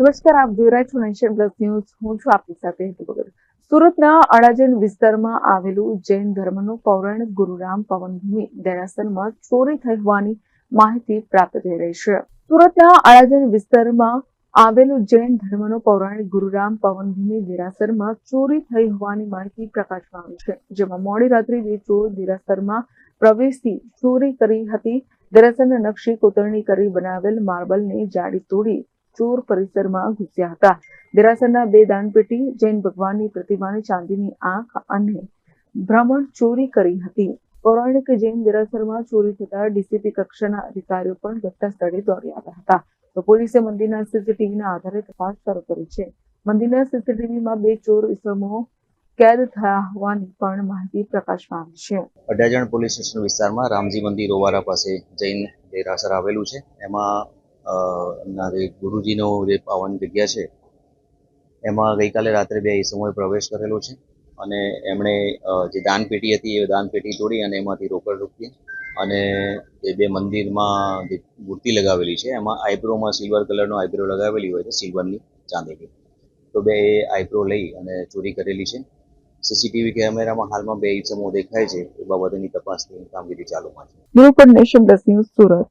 નમસ્કાર, આપ જોઈ રહ્યા છો નેશન પ્લસ ન્યૂઝ હું છું આપની સાથે હેતુ ભગત. સુરતના અડાજણ વિસ્તારમાં આવેલું જૈન ધર્મનું પૌરાણિક ગુરુરામ પવનભૂમિ દેરાસરમાં ચોરી થઈ હોવાની માહિતી પ્રાપ્ત થઈ રહી છે. સુરતના અડાજણ વિસ્તારમાં આવેલું જૈન ધર્મનું પૌરાણિક ગુરુરામ પવનભૂમિ દેરાસરમાં ચોરી થઈ હોવાની માહિતી પ્રકાશમાં આવી છે. જેમાં મોડી રાત્રે બે ચોર દેરાસરમાં પ્રવેશથી ચોરી કરી હતી, દેરાસરના નકશી કોતરણી કરી બનાવેલ માર્બલને જાડી તોડી ચોર પરિસરમાં ઘૂસ્યા હતા. દેરાસરના બે દાનપેટી જૈન ભગવાનની પ્રતિમાની ચાંદીની આંખ અને બ્રાહ્મણ ચોરી કરી હતી. પૌરાણિક જૈન દેરાસરમાં ચોરી થતા ડીસીપી કક્ષાના અધિકારીઓ પણ ઘટના સ્થળે દોડી આવ્યા હતા. તો પોલીસે મંદિરના સીસીટીવીના આધારે તપાસ શરૂ કરી છે. મંદિરના સીસીટીવીમાં બે ચોર ઇસમો કેદ થયા હોવાની પણ માહિતી પ્રકાશમાં આવી છે. અડાજણ પોલીસ સ્ટેશન વિસ્તારમાં રામજી મંદિર ઓવારા પાસે જૈન દેરાસર આવેલું છે. એમાં એમના જે ગુરુજીનો જે પાવન જગ્યા છે, એમાં ગઈકાલે રાત્રે બે ઈસમોએ પ્રવેશ કરેલો છે અને એમણે જે દાનપેટી હતી એ દાનપેટી તોડી અને એમાંથી રોકડ રૂપિયા અને એ બે મંદિરમાં જે મૂર્તિ લગાવેલી છે, એમાં આઈબ્રોમાં સિલ્વર કલરનો આઈબ્રો લગાવેલી હોય છે, સિલ્વરની ચાંદીની. તો બે એ આઈબ્રો લઈ અને ચોરી કરેલી છે. સીસીટીવી કેમેરામાં હાલમાં બે ઇસમો દેખાય છે, એ બાબતની તપાસની કામગીરી ચાલુમાં છે. સુરત.